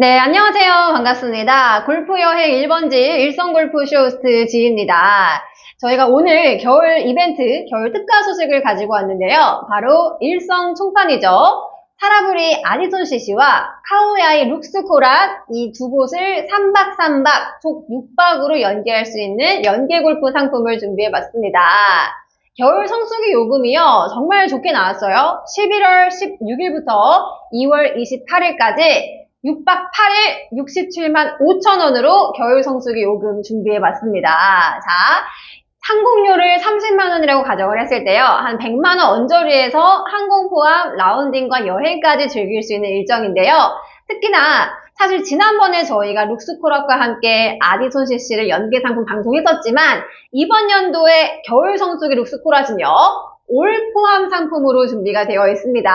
네, 안녕하세요. 반갑습니다. 골프 여행 1번지 일성 골프 쇼호스트 지입니다. 저희가 오늘 겨울 이벤트, 겨울 특가 소식을 가지고 왔는데요. 바로 일성 총판이죠. 사라브리 아디손 CC와 카오야이 룩스코라 이두 곳을 3박 3박 총 6박으로 연계할 수 있는 연계 골프 상품을 준비해 봤습니다. 겨울 성수기 요금이요. 정말 좋게 나왔어요. 11월 16일부터 2월 28일까지 6박 8일 67만 5천 원으로 겨울 성수기 요금 준비해 봤습니다. 자, 항공료를 30만 원이라고 가정을 했을 때요. 한 100만 원 언저리에서 항공 포함 라운딩과 여행까지 즐길 수 있는 일정인데요. 특히나 사실 지난번에 저희가 룩스코락과 함께 아디손 CC를 연계 상품 방송했었지만 이번 연도에 겨울 성수기 룩스코라는요. 올 포함 상품으로 준비가 되어 있습니다.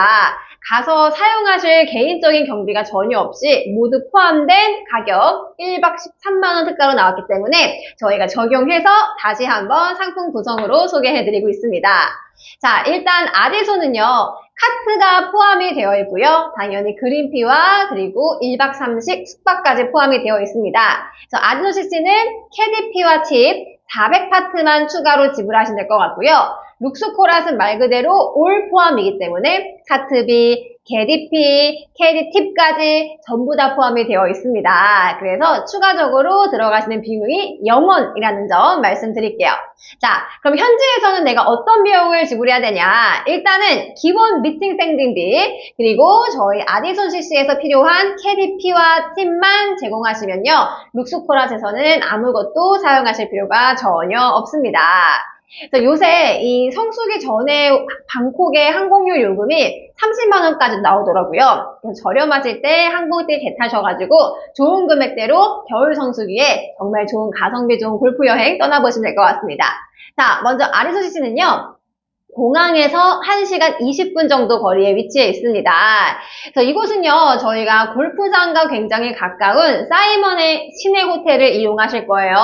가서 사용하실 개인적인 경비가 전혀 없이 모두 포함된 가격 1박 13만원 특가로 나왔기 때문에 저희가 적용해서 다시 한번 상품 구성으로 소개해드리고 있습니다. 자, 일단 아디손은요, 카트가 포함이 되어 있고요. 당연히 그린피와 그리고 1박 3식 숙박까지 포함이 되어 있습니다. 아디손 CC는 캐디피와 팁 400파트만 추가로 지불하시면 될 것 같고요. 룩스코랏은 말 그대로 올 포함이기 때문에 카트비, 게디피, 캐디 팁까지 전부 다 포함이 되어 있습니다. 그래서 추가적으로 들어가시는 비용이 0원이라는 점 말씀드릴게요. 자, 그럼 현지에서는 내가 어떤 비용을 지불해야 되냐? 일단은 기본 미팅 샌딩비, 그리고 저희 아디손 CC에서 필요한 캐디피와 팁만 제공하시면요. 룩스코랏에서는 아무것도 사용하실 필요가 전혀 없습니다. 요새 이 성수기 전에 방콕의 항공료 요금이 30만 원까지 나오더라고요. 저렴하실 때 항공띠 개타셔가지고 좋은 금액대로 겨울 성수기에 정말 좋은 가성비 좋은 골프 여행 떠나보시면 될 것 같습니다. 자, 먼저 아리소시 씨는요. 공항에서 1시간 20분 정도 거리에 위치해 있습니다. 그래서 이곳은요, 저희가 골프장과 굉장히 가까운 사이먼의 시내 호텔을 이용하실 거예요.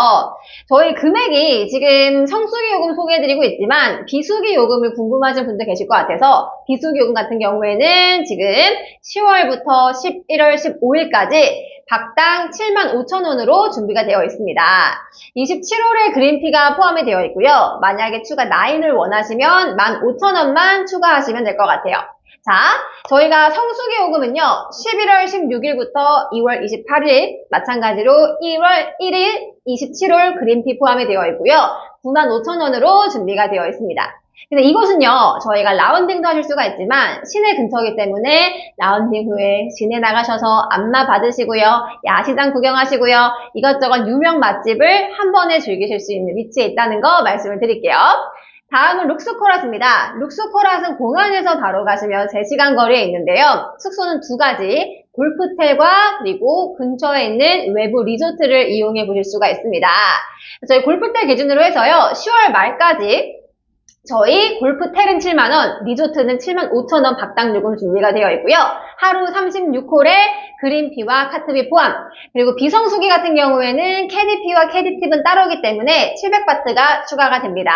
저희 금액이 지금 성수기 요금 소개해드리고 있지만 비수기 요금을 궁금하신 분들 계실 것 같아서 비수기 요금 같은 경우에는 지금 10월부터 11월 15일까지 박당 7만 5천 원으로 준비가 되어 있습니다. 27홀에 그린피가 포함이 되어 있고요. 만약에 추가 9을 원하시면 1만 5천 원만 추가하시면 될 것 같아요. 자, 저희가 성수기 요금은요, 11월 16일부터 2월 28일, 마찬가지로 2월 1일, 27홀 그린피 포함이 되어 있고요. 9만 5천 원으로 준비가 되어 있습니다. 근데 이곳은요, 저희가 라운딩도 하실 수가 있지만, 시내 근처이기 때문에, 라운딩 후에 시내 나가셔서 안마 받으시고요, 야시장 구경하시고요, 이것저것 유명 맛집을 한 번에 즐기실 수 있는 위치에 있다는 거 말씀을 드릴게요. 다음은 룩스코라스입니다. 룩스코라스는 공항에서 바로 가시면 3시간 거리에 있는데요. 숙소는 두 가지, 골프텔과 그리고 근처에 있는 외부 리조트를 이용해 보실 수가 있습니다. 저희 골프텔 기준으로 해서요, 10월 말까지 저희 골프 텔은 7만원, 리조트는 7만 5천원 박당 요금 준비가 되어 있고요. 하루 36홀에 그린피와 카트비 포함, 그리고 비성수기 같은 경우에는 캐디피와 캐디팁은 따로기 때문에 700바트가 추가가 됩니다.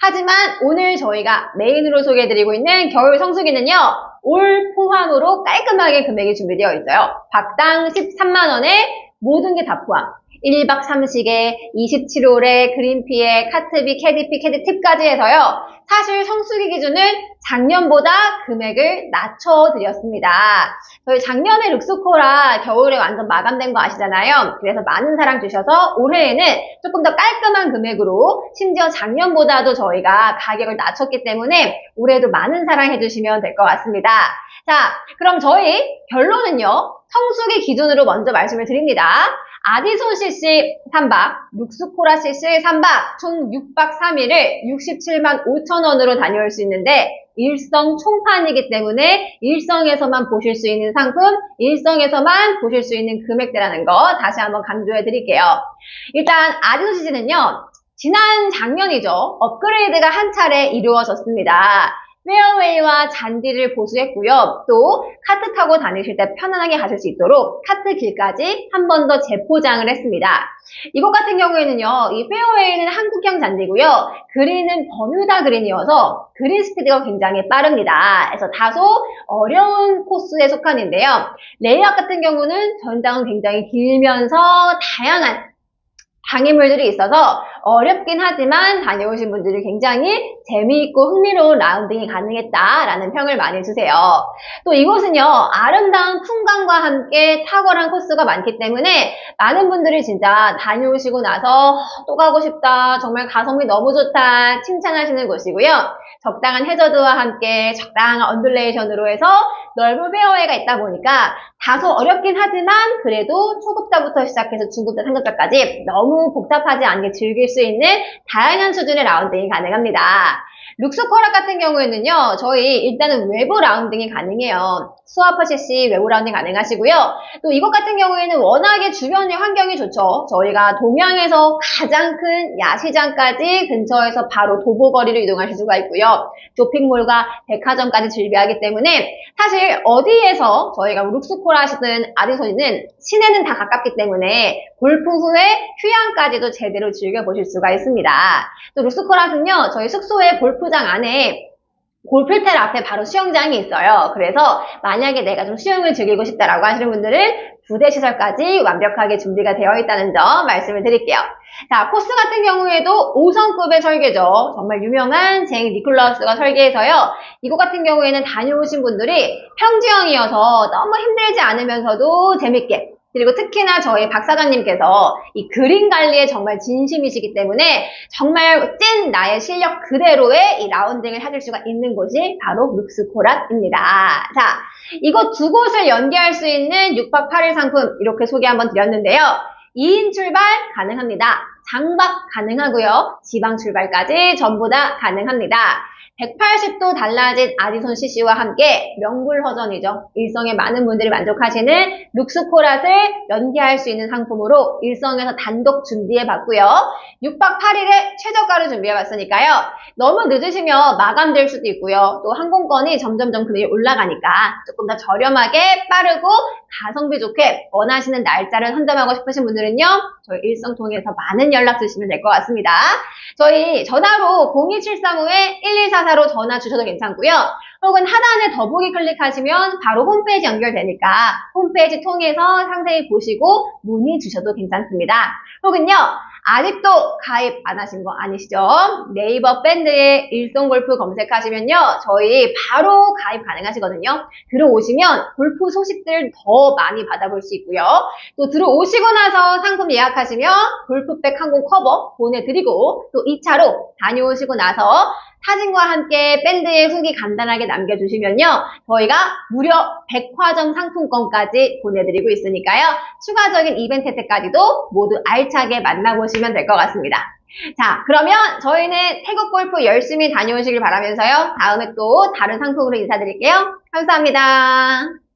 하지만 오늘 저희가 메인으로 소개해드리고 있는 겨울 성수기는요. 올 포함으로 깔끔하게 금액이 준비되어 있어요. 박당 13만원에 모든 게 다 포함. 1박 3식에 27홀에 그린피에 카트비, 캐디피, 캐디팁까지 해서요. 사실 성수기 기준은 작년보다 금액을 낮춰드렸습니다. 저희 작년에 룩스코라 겨울에 완전 마감된 거 아시잖아요. 그래서 많은 사랑 주셔서 올해에는 조금 더 깔끔한 금액으로 심지어 작년보다도 저희가 가격을 낮췄기 때문에 올해도 많은 사랑 해주시면 될 것 같습니다. 자, 그럼 저희 결론은요. 성수기 기준으로 먼저 말씀을 드립니다. 아디손 CC 3박, 룩스코라 CC 3박, 총 6박 3일을 67만 5천 원으로 다녀올 수 있는데 일성 총판이기 때문에 일성에서만 보실 수 있는 상품, 일성에서만 보실 수 있는 금액대라는 거 다시 한번 강조해 드릴게요. 일단 아디손 CC는요. 지난 작년이죠. 업그레이드가 한 차례 이루어졌습니다. 페어웨이와 잔디를 보수했고요. 또 카트 타고 다니실 때 편안하게 가실 수 있도록 카트 길까지 한 번 더 재포장을 했습니다. 이것 같은 경우에는요, 이 페어웨이는 한국형 잔디고요. 그린은 버뮤다 그린이어서 그린 스피드가 굉장히 빠릅니다. 그래서 다소 어려운 코스에 속하는데요. 레이업 같은 경우는 전장은 굉장히 길면서 다양한 방해물들이 있어서 어렵긴 하지만 다녀오신 분들이 굉장히 재미있고 흥미로운 라운딩이 가능했다라는 평을 많이 주세요. 또 이곳은요, 아름다운 풍광과 함께 탁월한 코스가 많기 때문에 많은 분들이 진짜 다녀오시고 나서 또 가고 싶다, 정말 가성비 너무 좋다 칭찬하시는 곳이고요. 적당한 해저드와 함께 적당한 언듈레이션으로 해서 넓은 페어웨이가 있다 보니까 다소 어렵긴 하지만 그래도 초급자부터 시작해서 중급자, 상급자까지 너무 복잡하지 않게 즐길 수 있는 다양한 수준의 라운딩이 가능합니다. 룩스코락 같은 경우에는요, 저희 일단은 외부 라운딩이 가능해요. 수아퍼시 시 외부 라운딩 가능하시고요. 또 이것 같은 경우에는 워낙에 주변의 환경이 좋죠. 저희가 동양에서 가장 큰 야시장까지 근처에서 바로 도보거리를 이동하실 수가 있고요. 쇼핑몰과 백화점까지 즐비하기 때문에 사실 어디에서 저희가 룩스코라 하시든 아디소니는 시내는 다 가깝기 때문에 골프 후에 휴양까지도 제대로 즐겨보실 수가 있습니다. 또 룩스코라는요, 저희 숙소의 골프 장 안에 골프텔 앞에 바로 수영장이 있어요. 그래서 만약에 내가 좀 수영을 즐기고 싶다라고 하시는 분들은 부대 시설까지 완벽하게 준비가 되어 있다는 점 말씀을 드릴게요. 자, 코스 같은 경우에도 5성급의 설계죠. 정말 유명한 쟁 니콜라우스가 설계해서요. 이곳 같은 경우에는 다녀오신 분들이 평지형이어서 너무 힘들지 않으면서도 재밌게 그리고 특히나 저희 박 사장님께서 이 그림 관리에 정말 진심이시기 때문에 정말 찐 나의 실력 그대로의 이 라운딩을 하실 수가 있는 곳이 바로 룩스코락입니다. 자, 이곳 두 곳을 연계할 수 있는 6박 8일 상품 이렇게 소개 한번 드렸는데요. 2인 출발 가능합니다. 장박 가능하고요. 지방 출발까지 전부 다 가능합니다. 180도 달라진 아디손 CC와 함께 명불허전이죠. 일성에 많은 분들이 만족하시는 룩스코랏을 연계할 수 있는 상품으로 일성에서 단독 준비해봤고요. 6박 8일에 최저가로 준비해봤으니까요. 너무 늦으시면 마감될 수도 있고요. 또 항공권이 점점점 금액이 올라가니까 조금 더 저렴하게 빠르고 가성비 좋게 원하시는 날짜를 선점하고 싶으신 분들은요. 저희 일성 통해서 많은 연락 주시면 될 것 같습니다. 저희 전화로 02735-1144로 전화 주셔도 괜찮고요. 혹은 하단에 더보기 클릭하시면 바로 홈페이지 연결되니까 홈페이지 통해서 상세히 보시고 문의 주셔도 괜찮습니다. 혹은요, 아직도 가입 안 하신 거 아니시죠? 네이버 밴드에 일송골프 검색하시면요, 저희 바로 가입 가능하시거든요. 들어오시면 골프 소식들 더 많이 받아볼 수 있고요. 또 들어오시고 나서 상품 예약하시면 골프백 항공 커버 보내드리고 또 2차로 다녀오시고 나서 사진과 함께 밴드의 후기 간단하게 남겨주시면요. 저희가 무려 백화점 상품권까지 보내드리고 있으니까요. 추가적인 이벤트 혜택까지도 모두 알차게 만나보시면 될 것 같습니다. 자, 그러면 저희는 태국 골프 열심히 다녀오시길 바라면서요. 다음에 또 다른 상품으로 인사드릴게요. 감사합니다.